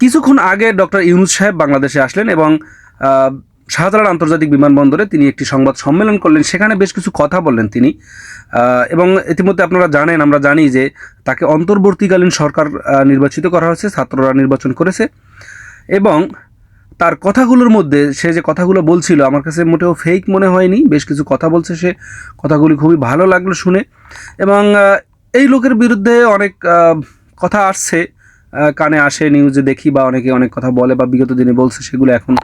কিছুক্ষণ আগে ডক্টর ইউনুস সাহেব বাংলাদেশে আসলেন এবং শাহজালাল আন্তর্জাতিক বিমানবন্দরে তিনি একটি সংবাদ সম্মেলন করলেন। সেখানে বেশ কিছু কথা বললেন তিনি। এবং ইতিমধ্যে আপনারা জানেন, আমরা জানি যে তাকে অন্তর্বর্তীকালীন সরকার নির্বাচিত করা হয়েছে, ছাত্ররা নির্বাচন করেছে। এবং তার কথাগুলোর মধ্যে সে যে কথাগুলো বলছিল, আমার কাছে মোটেও ফেক মনে হয়নি। বেশ কিছু কথা বলছে সে। কথাগুলি খুবই ভালো লাগল শুনে। এবং এই লোকের বিরুদ্ধে অনেক কথা আসছে। কানে আসে নিউজে দেখি বা অনেকে অনেক কথা বলে বা বিগত দিনে বলছে, সেগুলো এখন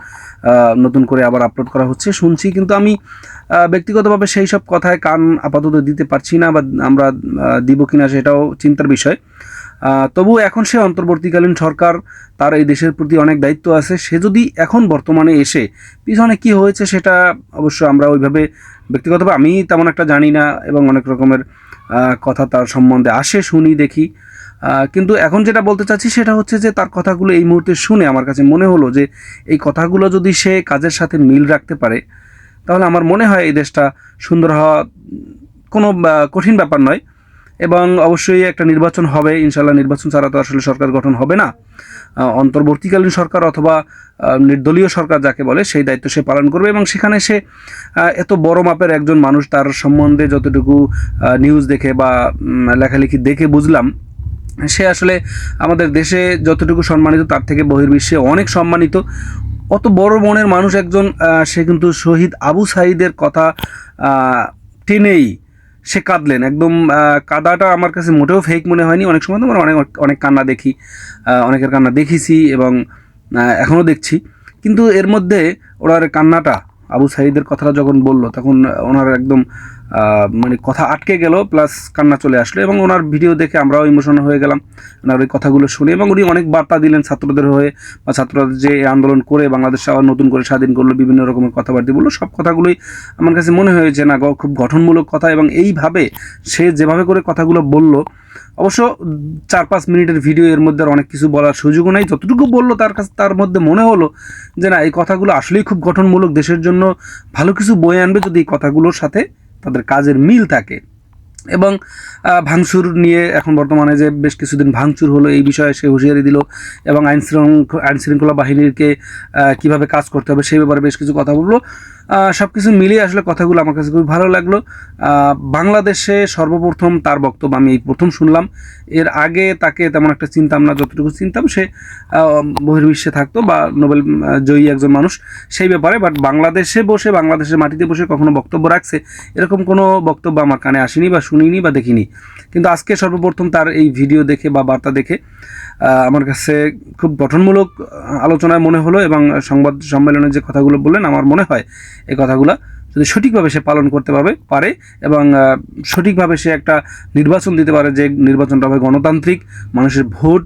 নতুন করে আবার আপলোড করা হচ্ছে। শুনছি কিন্তু আমি ব্যক্তিগতভাবে সেই সব কথায় কান আপাতত দিতে পারছি না বা আমরা দিব কিনা সেটাও চিন্তার বিষয়। তবু এখন সে অন্তর্বর্তীকালীন সরকার, তার এই দেশের প্রতি অনেক দায়িত্ব আছে। সে যদি এখন বর্তমানে এসে, পিছনে কি হয়েছে সেটা অবশ্য আমরা ওইভাবে ব্যক্তিগতভাবে আমি তেমন একটা জানি না এবং অনেক রকমের কথা তার সম্বন্ধে আসে, শুনি, দেখি। কিন্তু এখন যেটা বলতে চাচ্ছি সেটা হচ্ছে যে তার কথাগুলো এই মুহূর্তে শুনে আমার কাছে মনে হলো যে এই কথাগুলো যদি সে কাজের সাথে মিল রাখতে পারে, তাহলে আমার মনে হয় এই দেশটা সুন্দর হওয়া কোনো কঠিন ব্যাপার নয়। এবং অবশ্যই একটা নির্বাচন হবে ইনশাল্লাহ নির্বাচন ছাড়া তো আসলে সরকার গঠন হবে না। অন্তর্বর্তীকালীন সরকার অথবা নির্দলীয় সরকার যাকে বলে, সেই দায়িত্ব সে পালন করবে এবং সেখানে সে এত বড় মাপের একজন মানুষ, তার সম্বন্ধে যতটুকু নিউজ দেখে বা লেখালেখি দেখে বুঝলাম সে আসলে আমাদের দেশে যতটুকু সম্মানিত, তার থেকে বহির্বিশ্বে অনেক সম্মানিত। অত বড় মনের মানুষ একজন সে কিন্তু শহীদ আবু সাইদের কথা টেনেই সে কাঁদলেন। একদম কাদাটা আমার কাছে মোটেও ফেক মনে হয়নি। অনেক সময় তো আমরা অনেক অনেক কান্না দেখি অনেকের কান্না দেখেছি এবং এখনও দেখছি। কিন্তু এর মধ্যে ওনার কান্নাটা, আবু সাইদের কথাটা যখন বলল, তখন ওনার একদম মানে কথা আটকে গেল প্লাস কান্না চলে আসলো এবং ওনার ভিডিও দেখে আমরাও ইমোশনাল হয়ে গেলাম। ওনার ওই কথাগুলো শুনে এবং উনি অনেক বার্তা দিলেন ছাত্রদের হয়ে বা ছাত্ররা যে আন্দোলন করে বাংলাদেশ আবার নতুন করে স্বাধীন করল, বিভিন্ন রকমের কথাবার্তা বলল, সব কথাগুলোই আমার কাছে মনে হয়েছে না খুব গঠনমূলক কথা এবং এইভাবে সে যেভাবে করে কথাগুলো বলল, অবশ্য চার পাঁচ মিনিটের ভিডিও এর মধ্যে অনেক কিছু বলার সুযোগও নাই। যতটুকু বলল তার কাছে তার মধ্যে মনে হলো যে না, এই কথাগুলো আসলেই খুব গঠনমূলক, দেশের জন্য ভালো কিছু বয়ে আনবে যদি এই কথাগুলোর সাথে তাদের কাজের মিল থাকে। এবং ভাঙচুর নিয়ে এখন বর্তমানে যে বেশ কিছুদিন ভাঙচুর হলো এই বিষয়ে সে হুঁশিয়ারি দিল এবং আইন শৃঙ্খলা আইন শৃঙ্খলা বাহিনীকে আহ, কীভাবে কাজ করতে হবে সেই ব্যাপারে বেশ কিছু কথা বলল। সব কিছু মিলিয়ে আসলে কথাগুলো আমার কাছে খুবই ভালো লাগল। বাংলাদেশে সর্বপ্রথম তার বক্তব্য আমি এই প্রথম শুনলাম। এর আগে তাকে তেমন একটা চিনতাম না যতটুকু চিনতাম সে বহির্বিশ্বে থাকতো বা নোবেল জয়ী একজন মানুষ সেই ব্যাপারে। বাট বাংলাদেশে বসে বাংলাদেশের মাটিতে বসে কখনো বক্তব্য রাখছে এরকম কোনো বক্তব্য আমার কানে আসেনি বা শুনিনি বা দেখিনি। কিন্তু আজকে সর্বপ্রথম তার এই ভিডিও দেখে বা বার্তা দেখে আমার কাছে খুব গঠনমূলক আলোচনায় মনে হলো এবং সংবাদ সম্মেলনে যে কথাগুলো বললেন, আমার মনে হয় এই কথাগুলো যদি সঠিকভাবে সে পালন করতে পারবে পারে এবং সঠিকভাবে সে একটা নির্বাচন দিতে পারে যে নির্বাচনটা হবে গণতান্ত্রিক, মানুষের ভোট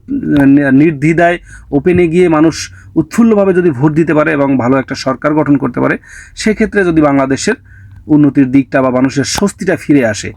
নির্দ্বিধায় ওপেনে গিয়ে মানুষ উৎফুল্লভাবে যদি ভোট দিতে পারে এবং ভালো একটা সরকার গঠন করতে পারে, সেক্ষেত্রে যদি বাংলাদেশের উন্নতির দিকটা বা মানুষের স্বস্তিটা ফিরে আসে